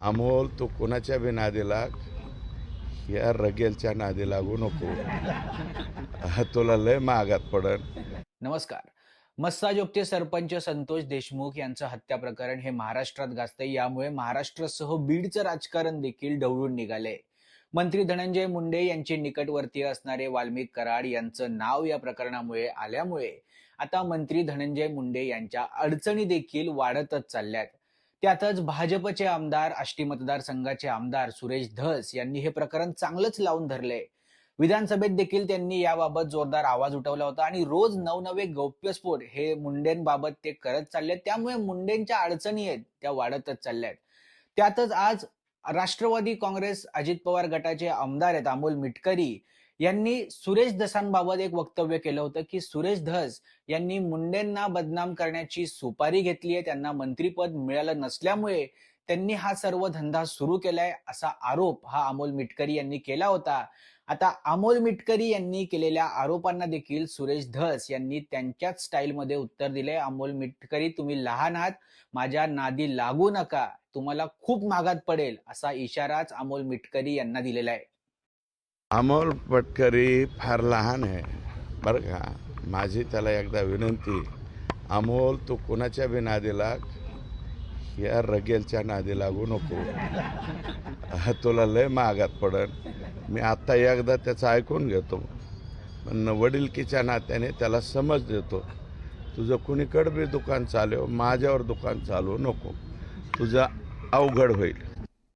अमोल तू कोणाच्या बी नादी लाग. या रगेलच्या नादी लागू नको. तुला लय महागात पडन. नमस्कार. मस्साजोगचे सरपंच संतोष देशमुख यांचं हत्या प्रकरण हे महाराष्ट्रात गाजतंय. यामुळे महाराष्ट्रासह बीडचं राजकारण देखील ढवळून निघाले मंत्री धनंजय मुंडे यांचे निकटवर्तीय असणारे वाल्मिक कराड यांचं नाव या प्रकरणामुळे आल्यामुळे आता मंत्री धनंजय मुंडे यांच्या अडचणी देखील वाढतच चालल्यात. त्यातच भाजपचे आमदार आष्टी मतदारसंघाचे आमदार सुरेश धस यांनी हे प्रकरण चांगलंच लावून धरले. विधानसभेत देखील त्यांनी याबाबत जोरदार आवाज उठवला होता आणि रोज नवनवे गौप्यस्फोट हे मुंडेंबाबत ते करत चालले त्यामुळे मुंडेंच्या अडचणी आहेत त्या वाढतच चालल्यात. त्यातच आज राष्ट्रवादी काँग्रेस अजित पवार गटाचे आमदार आहेत अमोल मिटकरी. यांनी सुरेश धसांबाबत एक वक्तव्य केलं होतं की सुरेश धस यांनी मुंडेंना बदनाम करण्याची सुपारी घेतली आहे त्यांना मंत्रीपद मिळालं नसल्यामुळे त्यांनी हा सर्व धंदा सुरू केलाय असा आरोप हा अमोल मिटकरी यांनी केला होता. आता अमोल मिटकरी यांनी केलेल्या आरोपांना देखील सुरेश धस यांनी त्यांच्याच स्टाईलमध्ये उत्तर दिले अमोल मिटकरी तुम्ही लहान आहात माझ्या नादी लागू नका तुम्हाला खूप मागात पडेल असा इशाराच अमोल मिटकरी यांना दिलेला आहे. अमोल पटकरी फार लहान आहे. बरं का? माझी त्याला एकदा विनंती अमोल तू कोणाच्या बी नादी लाग. या रगेलच्या नादी लागू नको. तुला लय महागात पडन. मी आत्ता एकदा त्याचं ऐकून घेतो. पण वडीलकीच्या नात्याने त्याला समज देतो. तुझं कुणीकडं बी दुकान चालव माझ्यावर दुकान चालू नको. तुझं अवघड होईल.